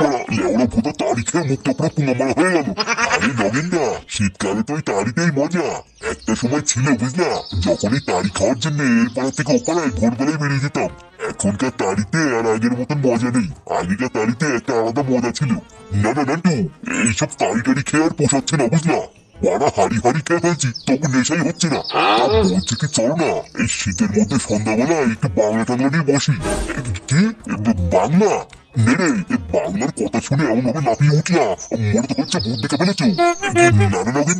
বড়া লেওড়া ভূতা তাড়ি খেয়ে মুখটা পুরো পুঙ্গা মারা হয়ে গেল। আরে নগেন না শীতকালে তো ওই তাড়িতেই মজা। একটা সময় ছিল, বুঝলা? যখন এই তাড়ি খাওয়ার জন্য এর পাড়া থেকে ওপাড়ায় ভোরবেলায় বেরিয়ে যেতাম। এখনকার তাড়িতে আর আগের মতন মজা নেই। আগেকার তাড়িতে একটা আলাদা মজা ছিল। না না নান্টু এইসব তাড়ি টাড়ি খেয়ে আর পোষাচ্ছে না, বুঝলা? বড় হাড়ি হাড়ি খেয়ে ফেলছি, তবু নেশাই হচ্ছে না। বলছি কি, চল না, এই শীতের মধ্যে সন্ধ্যাবেলা একটু বাংলা টাংলা নিয়ে বসি। কি? বাংলা? নে রে এ বাংলার কথা শুনে এমন ভাবে লাফিয়ে উঠলা। মনে তো হচ্ছে ভূত দেখে ফেলেছো। না না নগেন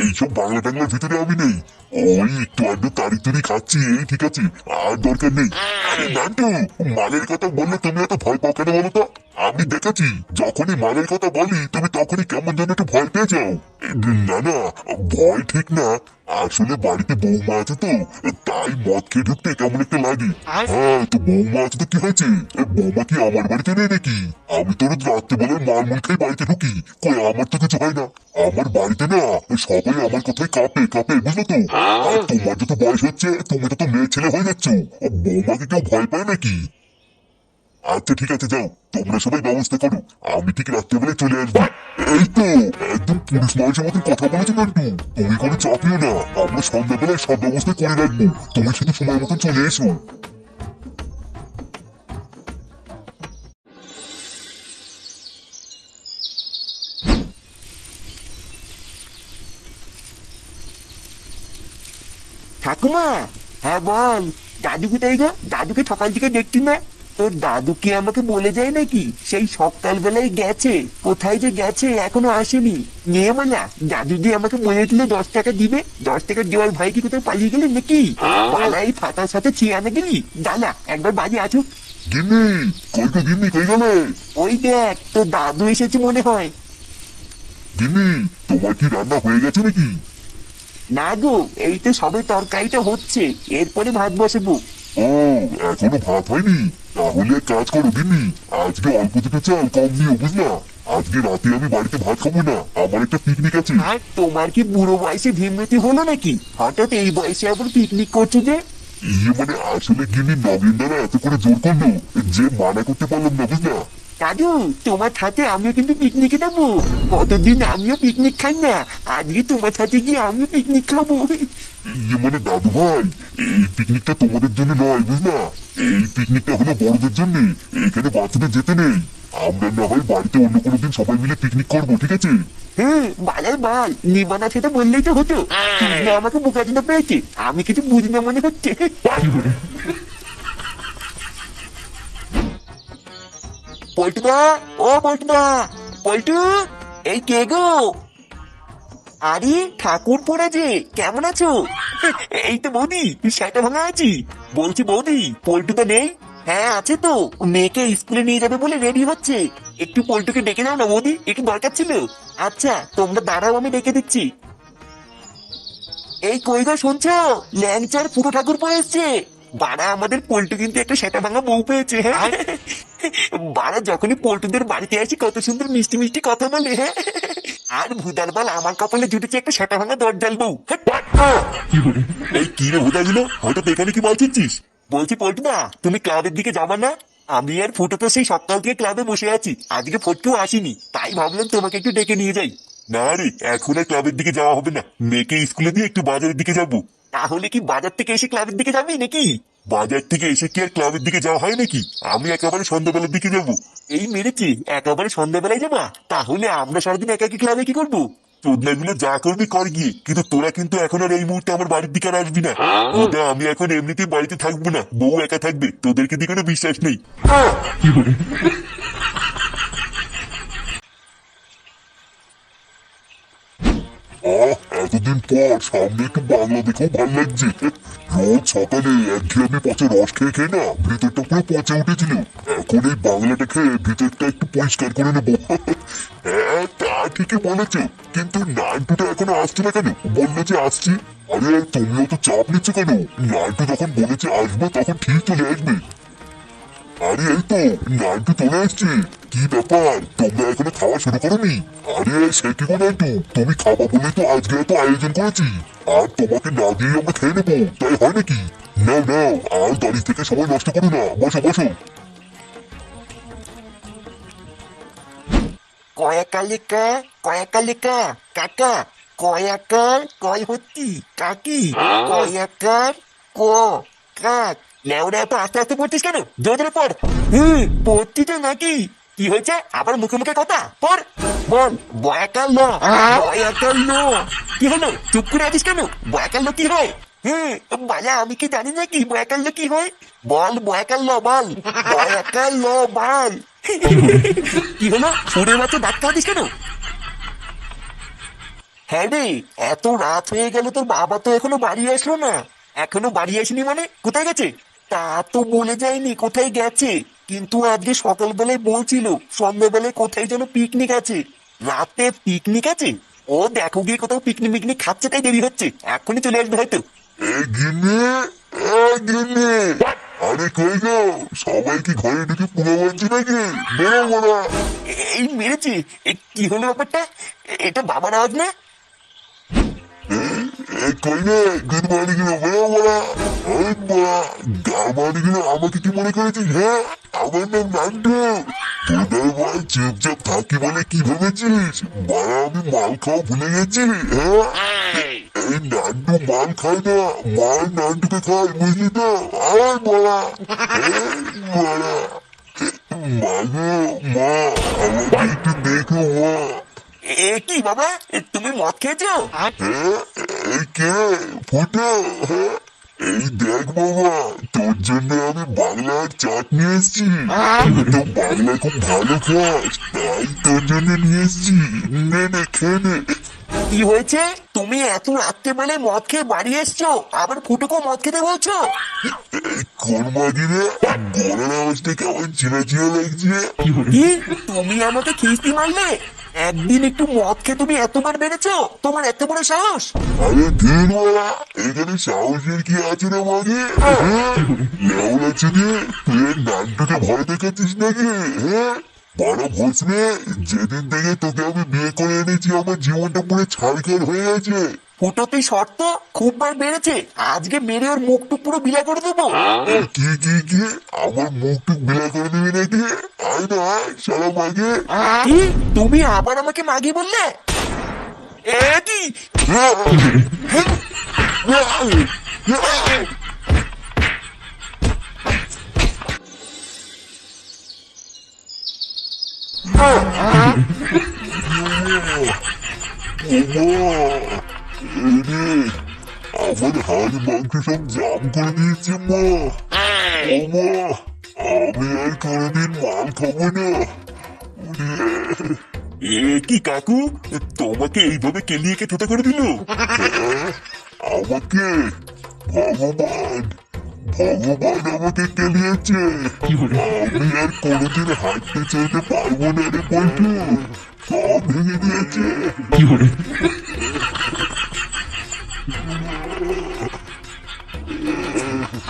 এইসব বাংলা টাংলার ভিতরে আমি নেই। ওই একটু আধটু তাড়ি তুড়ি খাচ্ছি, এই ঠিক আছে, আর দরকার নেই। আরে নান্টু, মালের কথা বললে তুমি এত ভয় পাও কেন বলো তো? আমি দেখেছি, যখনই মালের কথা বলি, তুমি তখনই কেমন যেন একটু ভয় পেয়ে যাও। না না, ভয় ঠিক না। আসলে বাড়িতে বৌমা আছে তো, তাই মদ খেয়ে ঢুকতে কেমন একটা লাগে। হ্যাঁ তো বৌমা আছে তো কি হয়েছে? বৌমা কি আমার বাড়িতে নেই নাকি? আমি তো রোজ রাত্রেবেলায় মাল মুল খেয়ে বাড়িতে ঢুকি। কই, আমার তো কিছু হয় না। আমার বাড়িতে না সবাই আমার কথাই কাঁপে কাঁপে, বুঝলো তো? তোমার যত বয়স হচ্ছে, তুমি তো মেয়ে ছেলে হয়ে যাচ্ছ। বৌমাকে কেউ ভয় পায় নাকি? আচ্ছা ঠিক আছে, যাও। তোমরা সবাই ব্যবস্থা করো। আমি ঠিক রাত্রেবেলায় চলে আসব। এই তো, একদম পুলিশ মানুষের মতন কথা বলেছ কান্টু তুমি কোনো চাপিও না। আমরা সন্ধ্যাবেলায় সব ব্যবস্থা করে রাখব। তুমি শুধু সময় মতন চলে এসো। ঠাকুমা! হ্যাঁ বল দাদু কোথায় গো? দাদুকে সকাল থেকে দেখছি না। তোর দাদু কি আমাকে বলে যায় নাকি? সেই সকাল বেলায় গেছে। কোথায় যে গেছে এখনও আসেনি। নিয়ে মালা দাদু যে আমাকে বলেছিল দশ টাকা দিবে দশ টাকা দেওয়ার ভাই কি কোথাও পালিয়ে গেলে নাকি? পালাই ফাটার সাথে চেয়ে আনে গেলি? দাদা একবার বাজে আছো গিন্নি কই গিন্নি কই গেলে? ওই দেখ তোর দাদু এসেছে মনে হয়। গিন্নি তোমার কি রান্না হয়ে গেছে নাকি? না গো এই তো সবে তরকারিটা হচ্ছে। এরপরে ভাত বসাবো। ও এখনও ভাত হয়নি? তাহলে এক কাজ করো গিন্নি আজকে অল্প দুটো চাল কম নিও বুঝলা? আজকে রাতে আমি বাড়িতে ভাত খাব না আমার একটা পিকনিক আছে। আর তোমার কি বুড়ো বয়সে ভীমরতি হলো নাকি? হঠাৎ এই বয়সে আবার পিকনিক করছ যে? ইয়ে মানে আসলে গিন্নি নগেন দ্বারা এত করে জোর করল যে মানা করতে পারলাম না বুঝলা? দাদু তোমার সাথে আমিও কিন্তু পিকনিকে যাব। কতদিন আমিও পিকনিক খাই না আজকে তোমার সাথে গিয়ে আমিও পিকনিক খাব। ইয়ে মানে দাদু ভাই এই পিকনিকটা তোমাদের জন্য নয় বুঝলা? এই পিকনিকটা হলো বড়দের জন্য এখানে বাচ্চাদের যেতে নেই। আমরা না হয় বাড়িতে অন্য কোনো দিন সবাই মিলে পিকনিক করব ঠিক আছে? হ্যাঁ বালার বাল নিবানা সেটা বললেই তো হতো। তুমি আমাকে বোকাচোদা পেয়েছে আমি কিছু বুঝি না মনে হচ্ছে। ও পল্টু, এই কে গো? আরে, ঠাকুর পড়েছে কেমন আছো? এই তো বৌদি সেটা ভাঙা আছি। বলছি বৌদি নেই? হ্যাঁ আছে তো। মেয়েকে স্কুলে নিয়ে যাবে বলে রেডি হচ্ছে। একটু পল্টুকে ডেকে দাও না বৌদি, একটু দরকার ছিল। আচ্ছা তোমরা দাঁড়াও, আমি ডেকে দিচ্ছি। এই কই গো, শুনছো? ল্যাংচার পুরো ঠাকুর পরে এসছে। বাড়া আমাদের পল্টু কিন্তু একটা সেটা ভাঙা বউ পেয়েছে হ্যাঁ? বাড়া যখনই পল্টুদের বাড়িতে আসি কত সুন্দর মিষ্টি মিষ্টি কথা বলে হ্যাঁ? আর ভুদার বাল আমার কপালে জুটেছে একটা সেটা ভাঙা দরজাল বউ এই কি রে বোঝা গেল হঠাৎ এখানে কি বলছিস বলছি পল্টু না তুমি ক্লাবের দিকে যাবা না? আমি আর ফুটো তো সেই সকাল থেকে ক্লাবে বসে আছি আজকে ফটকেও আসিনি তাই ভাবলাম তোমাকে একটু ডেকে নিয়ে যাই। না রে এখন আর ক্লাবের দিকে যাওয়া হবে না। মেয়েকে স্কুলে দিয়ে একটু বাজারের দিকে যাব। তাহলে কি বাজার থেকে এসে ক্লাবের দিকে যাবি নাকি? বাজার থেকে এসে কি আর ক্লাবের দিকে যাওয়া হয় নাকি? আমি একেবারে সন্ধ্যাবেলার দিকে যাব। এই মেরেছি একেবারে সন্ধ্যাবেলায় যাবা? তাহলে আমরা সারাদিন একাকি ক্লাবে কি করব? চোদনা মিলে যা করবি কর গিয়ে কিন্তু তোরা কিন্তু এখন আর এই মুহূর্তে আমার বাড়ির দিকে আর আসবি না। ওটা আমি এখন এমনিতেই বাড়িতে থাকব না বউ একা থাকবে তোদেরকে দিকে কোনো বিশ্বাস নেই। এতদিন পর সামনে একটু বাংলা দেখেও ভালো লাগছে রোজ সকালে একঘেয়েমি পচে রস খেয়ে খেয়ে না ভিতরটা পুরো পচে উঠেছিল এখন এই বাংলাটা খেয়ে ভিতরটা একটু পরিষ্কার করে নেব হ্যাঁ তা ঠিকই কিন্তু নান্টুটা এখনও আসছে না কেন বলল যে আসছি আরে তুমিও তো চাপ নিচ্ছ কেন নান্টু যখন বলেছে আসবে তখন ঠিক চলে আসবে আরে এই তো নান্টু চলে আসছে কি ব্যাপার? তোমরা এখনও খাওয়া শুরু করোনি? আরে, সে কি গো নান্টু তুমি খাবা বলে তো আজকে এত আয়োজন করেছি। আর তোমাকে না দিয়ে আমরা খেয়ে নেব, তাই হয় নাকি? নাও নাও, আর দাঁড়িয়ে থেকে সময় নষ্ট করো না। বসো বসো। কয়াকালিকা কয়াকালিকা, কাকা, কয়াকার কয় হত্তি কাকি, কয়াকার ক কাক লেওরা এত আস্তে পড়ছিস কেন? জোরে পড়। হুম, পড়ছি তো নাকি? কি হয়েছে? আবার মুখে মুখে কথা। পড় বল বয়াকার ল বয়াকার ল কি হলো? চুপ করে আছিস কেন? বয়াকার ল কি হয়? আমি কি জানি নাকি বয়াকার ল কি হয়? বল বয়াকার ল বল। বয়াকার ল বল। কি হলো? ডাক্তার দিস কেন? হ্যাঁ রে, এত রাত হয়ে গেল, তোর বাবা তো এখনও বাড়ি আসলো না। এখনও বাড়ি আসেনি মানে? কোথায় গেছে? তা তো বলে যায়নি কোথায় গেছে। কিন্তু আজকে সকালবেলায় বলছিল সন্ধ্যাবেলায় কোথায় যেন পিকনিক আছে। রাতে পিকনিক আছে? ও দেখো গিয়ে কোথাও পিকনিক মিকনিক খাচ্ছে তাই দেরি হচ্ছে। এখনই চলে আসবে হয়তো। গিন্নি গিন্নি। আরে কই গো সবাই কি ঘরে ঢুকে পুরো মারছি নাকি? বেরো বড়া এই মেরেছি। কি হলো ব্যাপারটা? এটা বাবার আওয়াজ না? এ কই রে গুড মর্নিং রে বেরো বড়া ওই বড়া গামানি গুলো আমাকে কি মনে করেছিস হ্যাঁ আমার নাম নান্টু। তোদের বল চুপচাপ থাকি বলে কি ভেবেছিস বড়া আমি মাল খাওয়া ভুলে গেছি হ্যাঁ এই নান্টু মাল খায় না, মাল নান্টুকে খায়, বুঝলি তো? আয় বড়া বড়া মা গো, মা, আমাকে একটু দেখো, মা। এ কি বাবা? তুমি মদ খেয়েছো? হ্যাঁ এই কে? ফুটো হ্যাঁ? এই দেখ বাবা তোর জন্য আমি বাংলার চাট নিয়ে এসেছি। তো বাংলা খুব ভালো খাস তাই তোর জন্য নিয়ে এসেছি। নে নে খেয়ে নে। কি হয়েছে? তুমি এত রাত্রে রাত্রেবেলায় মদ খেয়ে বাড়ি এসছো? আবার ফুটুকো মদ খেতে বলছো? এই কোন মাগি রে আওয়াজটা কেমন চিনা চিনা লাগছে তুমি আমাকে খিস্তি মারলে? একদিন একটু মদ খেয়ে তুমি এতবার বেড়েছো? তোমার এত বড় সাহস? আরে ধীর বলা এখানে সাহসের কি আছে রে মাগে? হ্যাঁ লেউলা চুদি তুই এর নানটুকে ভয় দেখাচ্ছিস নাকি? হ্যাঁ বড় ভোসনে যেদিন থেকে তোকে আমি বিয়ে করে এনেছি আমার জীবনটা পুরো ছাড়খাড় হয়ে গেছে। ফুটো তুই শর্ত খুব বার বেড়েছে আজকে মেরে ওর মুখ টুক পুরো বিলা করে দেবো এ, কি কি কি আমার মুখটুক বিলা করে দিবি নাকি আয় না সারা মাগে কি তুমি আবার আমাকে মাগি বললে আমার হাড় মাংস সব জাম করে দিয়েছে মা ওমা আমি আর কোনোদিন মাল খাব না এ কি কাকু তোমাকে এইভাবে কেলিয়ে কে ছোট করে দিল আমাকে ভগবান ভগবান আমাকে কেলিয়েছে আমি আর কোনোদিন হাঁটতে চাইতে পারব না রে পল্টু সব ভেঙে দিয়েছে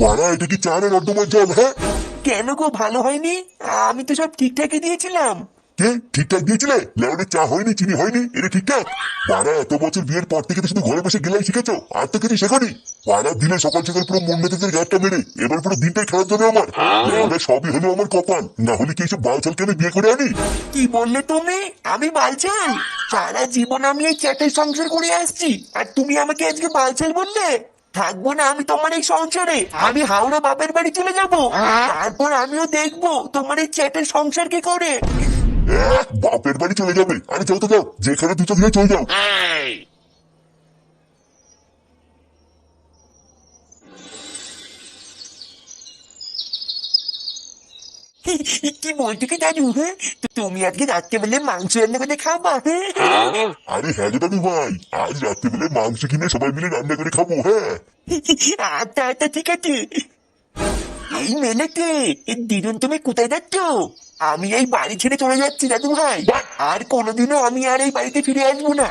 পাড়া এটা কি চা না নর্দমার জল হ্যাঁ? কেন গো ভালো হয়নি? আমি তো সব ঠিকঠাকই দিয়েছিলাম। কে? ঠিকঠাক দিয়েছিলে? লেওনে চা হয়নি চিনি হয়নি এটা ঠিকঠাক? পাড়া এত বছর বিয়ের পর থেকে তো শুধু ঘরে বসে গেলাই শিখেছো আর তো কিছু শেখনি। পাড়া দিলে সকাল সকাল পুরো মন্ডলীদের গাঁটটা মেরে এবার পুরো দিনটাই খারাপ যাবে আমার। লেওনে সবই হলো আমার কপাল না হলে কি এইসব বাল চালকে আমি বিয়ে করে আনি? কি বললে তুমি? আমি বালচাল সারা জীবন আমি এই চ্যাটের সংসার করে আসছি আর তুমি আমাকে আজকে বালচাল বললে? থাকব না আমি তোমার এই সংসারে। আমি হাওড়া বাপের বাড়ি চলে যাব। তারপর আমিও দেখব তোমার এই চ্যাটের সংসার কি করে। এক বাপের বাড়ি চলে যাবে। আরে চলতে তো যাও যেখানে দুটো দিয়ে চলে যাও কি বলতে কি দাদু হ্যাঁ তুমি আজকে রাত্রেবেলে মাংস রান্না করে খাবা আরে হ্যাঁ রে দাদু ভাই আজ রাত্রিবেলা মাংস কিনে সবাই মিলে রান্না করে খাব হ্যাঁ আচ্ছা আচ্ছা ঠিক আছে এই মেলেতে দিদুন তুমি কোথায় যাচ্ছ আমি এই বাড়ি ছেড়ে চলে যাচ্ছি দাদু ভাই আর কোনোদিনও আমি আর এই বাড়িতে ফিরে আসব না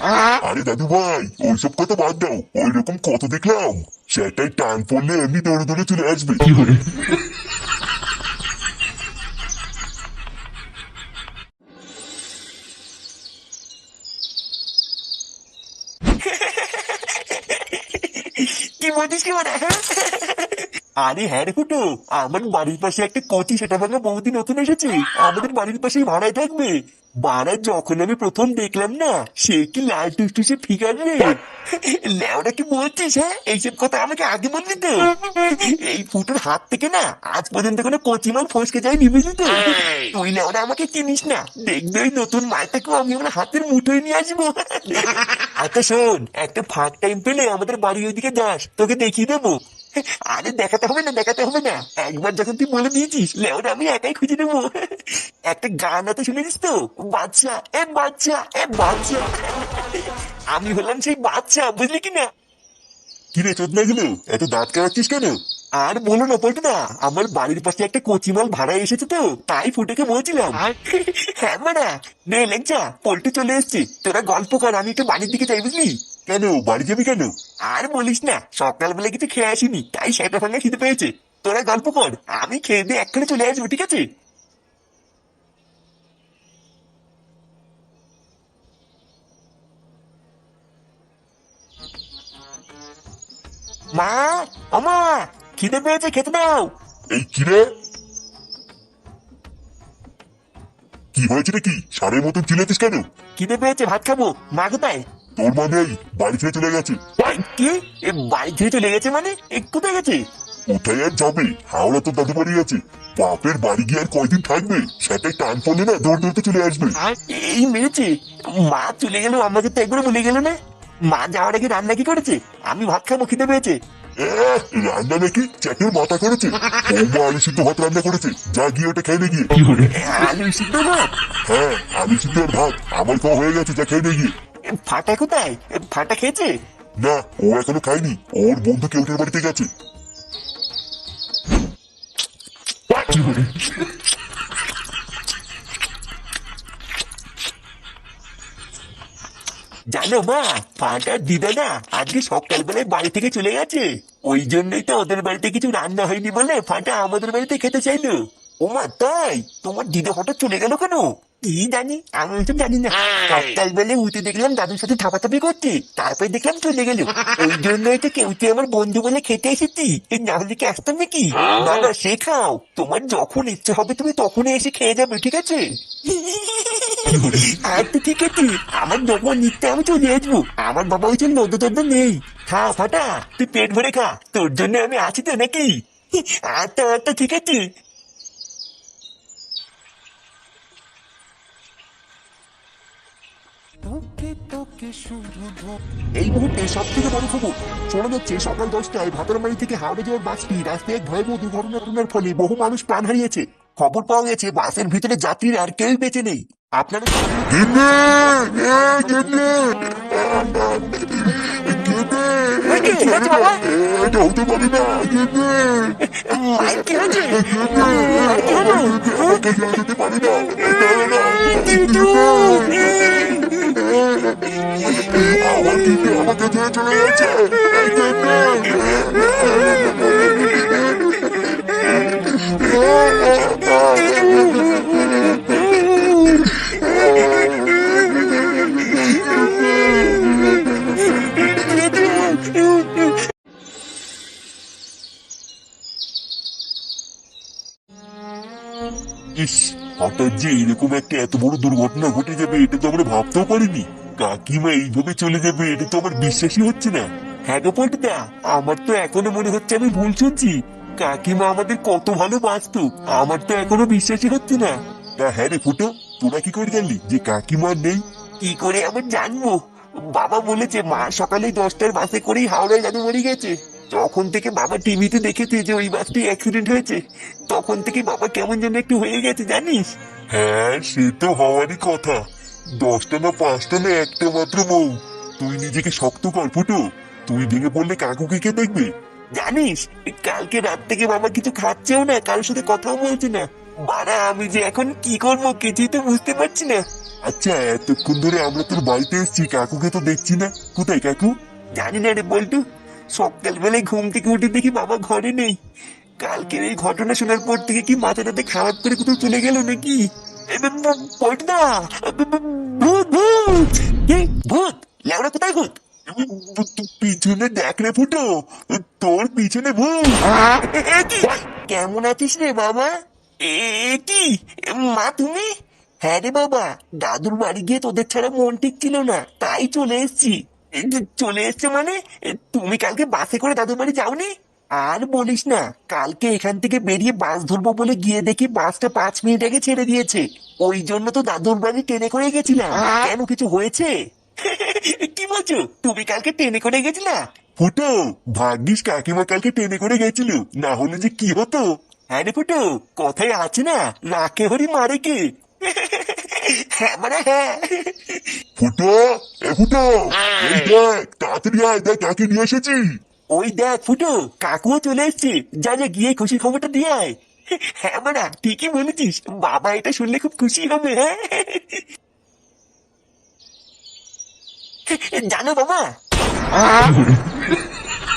আরে দাদু ভাই ওইসব কথা বাদ দাও ওই রকম কত দেখলাম সেটাই টান পড়লে এমনি দৌড়ে দৌড়ে চলে আসবে কি কি মানে আরে হ্যাঁ রে ফুটো আমার বাড়ির পাশে একটা কচি সেটা ভাঙা বহুদিন নতুন এসেছে। আমাদের বাড়ির পাশেই ভাড়ায় থাকবে। ভাড়ায় যখন আমি প্রথম দেখলাম না সে কি লাল টুসটুসে ফিগার রে। লেওরা কি বলছিস হ্যাঁ? এইসব কথা আমাকে আগে বললি তো। এই ফুটোর হাত থেকে না আজ পর্যন্ত কোনো কচি মাল ফসকে যায়নি বুঝলি তো? তুই লেওরা আমাকে চিনিস না। দেখবে ওই নতুন মালটাকেও আমি আমার হাতের মুঠোয় নিয়ে আসব। আচ্ছা শোন একটা ফাঁক টাইম পেলে আমাদের বাড়ির ওইদিকে যাস তোকে দেখিয়ে দেবো। আরে দেখাতে হবে না দেখাতে হবে না। একবার যখন তুই বলে দিয়েছিস লেওরা আমি একাই খুঁজে নেব। একটা গান আছে শুনেছিস তো? বাচ্চা এ বাচ্চা এ বাচ্চা। আমি হলাম সেই বাচ্চা বুঝলি কি না কি রে চোদ না গেল এত দাঁত কামাচ্ছিস কেন? আর বলো না পল্টু না আমার বাড়ির পাশে একটা কচিমাল ভাড়া এসেছে তো তাই ফুটেকে বলছিলাম। হ্যাঁ মারা নে লেগজা পল্টু চলে এসছি। তোরা গল্প কর আমি একটু বাড়ির দিকে যাই বুঝলি? কেন? বাড়ি যাবি কেন? আর বলিস না সকালবেলা কিছু খেয়ে আসিনি তাই সেটা ভাঙা খিদে পেয়েছে। তোরা গল্প কর আমি খেয়ে দিয়ে এক্ষুনি চলে আসব ঠিক আছে? মা আমা খিদে পেয়েছে খেতে দাও। এই কি রে? কি হয়েছে কি সারের মতন চিলেছিস কেন? খিদে পেয়েছে ভাত খাব। মা কোথায়? তোর মা নেই বাড়ি ছেড়ে চলে গেছে। কি? এ বাড়ি থেকে চলে গেছে মানে? কোথায় গেছে? কোথায় আর যাবে? হাওড়া তো দাদু বাড়ি আছে। বাপের বাড়ি গিয়ে আর কয়দিন থাকবে? সেটাই টান পড়লে না দৌড় দৌড়তে চলে আসবে। এই মেরেছে। মা চলে গেল আমাকে তো একবার বলে গেল না। মা যাওয়ার আগে রান্না কি করেছে? আমি ভাত খাব খিদে পেয়েছে। রান্না নাকি? চ্যাটের মাথা করেছে। বৌমা আলু সিদ্ধ ভাত রান্না করেছে। যা গিয়ে ওটা খেয়ে গিয়ে। আলু সিদ্ধ ভাত? হ্যাঁ আলু সিদ্ধ ভাত। আমার খাওয়া হয়ে গেছে যা খেয়ে গিয়ে। ফাটা কোথায়? ফাটা খেয়েছে? না ও এখনও খায়নি। ওর বন্ধু কেউটের বাড়িতে গেছে। জানো মা ফাটার দিদা না আজকে সকালবেলায় বাড়ি থেকে চলে গেছে। ওই জন্যই তো ওদের বাড়িতে কিছু রান্না হয়নি বলে ফাটা আমাদের বাড়িতে খেতে চাইলো। ও মা তাই? তোমার দিদা হঠাৎ চলে গেল কেন? কি জানি আমি তো জানি না। সকালবেলা উঠে দেখলাম দাদুর সাথে থাপাথাপি তারপরে দেখলাম চলে গেল। ওই জন্যই তো কেউ আমার বন্ধু বলে খেতে এসেছি। এই না হলে কি আসতাম নাকি? না না সে খাও। তোমার যখন ইচ্ছে হবে তুমি তখনই এসে খেয়ে যাবে ঠিক আছে? আচ্ছা ঠিক আছে। আমার যখন নিতে আমি চলে আসব। আমার বাবা ওই জন্য নদ্য নেই। খা ফাটা। তুই পেট ভরে খা। তোর জন্য আমি আছি তো নাকি? আচ্ছা আচ্ছা ঠিক আছে। এই মুহূর্তে সব থেকে বড় খবর শোনা যাচ্ছে সকাল দশটায় ভাতারমারি থেকে হাওড়া যাওয়ার বাসটি রাস্তায় এক ভয়াবহ দুর্ঘটনার ফলে বহু মানুষ প্রাণ হারিয়েছে। খবর পাওয়া গেছে বাসের ভিতরে যাত্রীরা আর কেউই বেঁচে নেই। আপনারা? এটা হতে পারি না যেতে পারি না না, না, আমার গিন্নি আমাকে ছেড়ে চলে গেছে এই হঠাৎ যে এরকম একটা এত বড় দুর্ঘটনা ঘটে যাবে, এটা তো আমরা ভাবতেও পারিনি। কাকিমা এইভাবে চলে যাবে, এটা তো আমার বিশ্বাসই হচ্ছে না। হ্যাঁ গো পল্টুদা আমার তো এখনও মনে হচ্ছে আমি ভুল শুনছি। কাকিমা আমাদের কত ভালো বাঁচতো, আমার তো এখনও বিশ্বাসই হচ্ছে না। তা হ্যাঁ রে ফুটো, তোরা কি করে জানলি যে কাকিমা নেই? কি করে আমি জানব? বাবা বলেছে, মা সকালে দশটার বাসে করেই হাওড়ায় জাদু মরে গেছে। তখন থেকে বাবা টিভিতে দেখেছে যে ওই বাসটি অ্যাক্সিডেন্ট হয়েছে তখন থেকে বাবা কেমন যেন একটু হয়ে গেছে জানিস? হ্যাঁ সে তো হওয়ারই কথা। দশটা না পাঁচটা না একটা মাত্র বউ। তুই নিজেকে শক্ত কর ফুটো। তুই ভেঙে পড়লে কাকুকে কে দেখবে? জানিস কালকে রাত থেকে বাবা কিছু খাচ্ছেও না কারোর সাথে কথাও বলছে না। বাড়া আমি যে এখন কি করব কিছুই তো বুঝতে পারছি না। আচ্ছা এতক্ষণ ধরে আমরা তোর বাড়িতে এসেছি কাকুকে তো দেখছি না। কোথায় কাকু? জানি না রে বল্টু। সকালবেলায় ঘুম থেকে উঠে দেখি বাবা ঘরে নেই। কালকের এই ঘটনা শোনার পর থেকে কি মাথাটাতে খারাপ করে কোথাও চলে গেল নাকি? পিছনে দেখ রে ফুটো। তোর পিছনে কেমন আছিস রে বাবা? এ কি? মা, তুমি? হ্যাঁ রে বাবা, দাদুর বাড়ি গিয়ে তোদের ছাড়া মন ঠিক ছিল না, তাই চলে এসেছি। চলে এসছে মানে? তুমি কালকে বাসে করে দাদুর বাড়ি যাওনি? আর বলিস না কালকে এখান থেকে বেরিয়ে বাস ধরবো বলে গিয়ে দেখি বাসটা পাঁচ মিনিট আগে ছেড়ে দিয়েছে। ওই জন্য তো দাদুর বাড়ি ট্রেনে করে গেছিলাম। কেন কিছু হয়েছে? কি বলছো? তুমি কালকে ট্রেনে করে গেছিলা? ফুটো ভাগ্যিস কাকিমা কালকে ট্রেনে করে গেছিল। না হলে যে কি হতো? হ্যাঁ রে ফুটো কথায় আছে না নাকে হরি মারে কে? হ্যাঁ মানে হ্যাঁ। ফুটো এ ফুটো এই দেখ তাড়াতাড়ি আয় দেখ কাকে নিয়ে এসেছি। ওই দেখ ফুটো কাকুও চলে এসছে। যা যা গিয়ে খুশি খবরটা দিয়ে আয়। হ্যাঁ মানে ঠিকই বলেছিস। বাবা এটা শুনলে খুব খুশি হবে হ্যাঁ। জানো বাবা?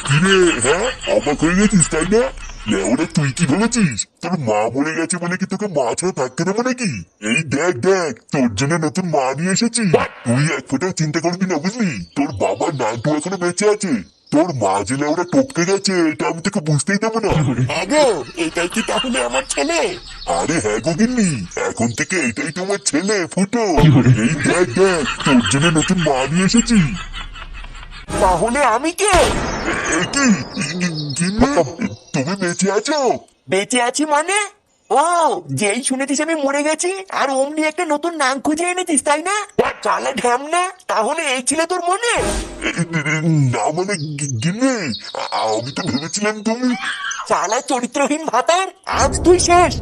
কিরে হ্যাঁ অবাক হয়ে গেছিস তাই না? লেওরা তুই কি ভেবেছিস? তোর মা মরে গেছে বলে কি তোকে মা ছাড়া থাকতে দেবো নাকি? এই দেখ দেখ তোর জন্য নতুন মা নিয়ে এসেছি। তুই এক ফোটাও চিন্তা করবি না বুঝলি? তোর নানটু এখনও বেঁচে আছে। তোর মা যে লেওরা টপকে গেছে এটা আমি তোকে বুঝতেই দেবো না। হ্যাঁ এটাই কি তাহলে আমার ছেলে? আরে হ্যাঁ গোগিন্নি এখন থেকে এটাই তোমার ছেলে ফুটো। এই দেখ দেখ তোর জন্য নতুন মা নিয়ে এসেছি। তাহলে আমি কে? কি তুমি বেঁচে আছো? বেঁচে আছি মানে? ও যেই শুনেছিস আমি মরে গেছি আর অমনি একটা নতুন নাম খুঁজে এনেছিস তাই না? চালা ঢ্যাম না তাহলে এই ছিল তোর মনে? না মানে গি- গিন্নি আ- আমি তো ভেবেছিলাম তুমি চালা চরিত্রহীন ভাতার আজ তুই শেষ।